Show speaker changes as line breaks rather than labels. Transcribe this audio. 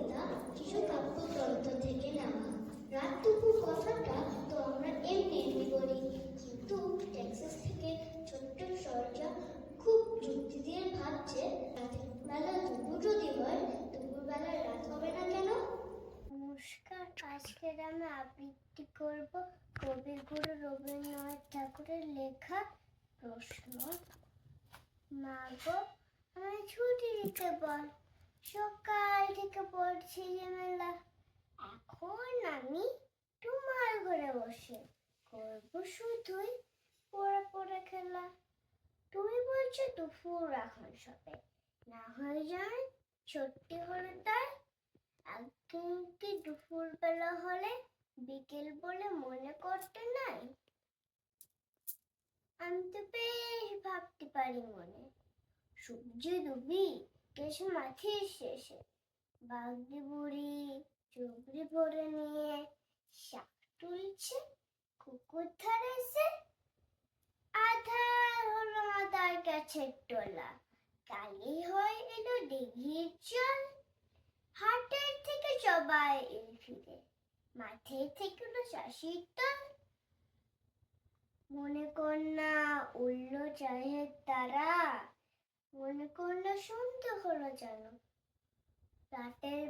কবিতা শিশু কাব্যতন্ত্র থেকে নেওয়া রাত দুপুর কথাটা তো আমরা এমনি এমনি বলি, কিন্তু টেক্সাস থেকে ছোট্ট সরজা খুব যুক্তি দিয়ে ভাবছে বেলা দুপুর যদি হয়, দুপুর বেলা রাত হবে না কেন? নমস্কার আজকের আমি আবৃত্তি করব কবিগুরু রবীন্দ্রনাথ ঠাকুরের লেখা প্রশ্ন। মা গো আমায় ছুটি দিতে বল। সকাল থেকে পড়ছি যে মেলা এখন আমি তোমার ঘরে বসে করব শুধুই পড়ে পড়ে খেলা। তুমি বলছো দুপুর এখন সবে। না হয় যায় ছোট্টি হলে তাই। একদিন কি দুপুর বেলা হলে বিকেল বলে মনে করতে নাই। আমি তো বেশ ভাবতে পারি মনে। সূর্য ডুবি কেশে মাথির শেষে বাগদি বুড়ি চুবড়ি ভরে নিয়ে শাক তুলছে, কুকুর ধারে এসে আধার হলো মাথার কাছে টোলা, কালি হয় এলো দিঘির চল। হাটের থেকে সবাই এল ফিরে, মাঠে থেকে হলো শাসির তল মনে না উল্ল চাহে তারা মনে করল শুনতে হলো যেন। রাতের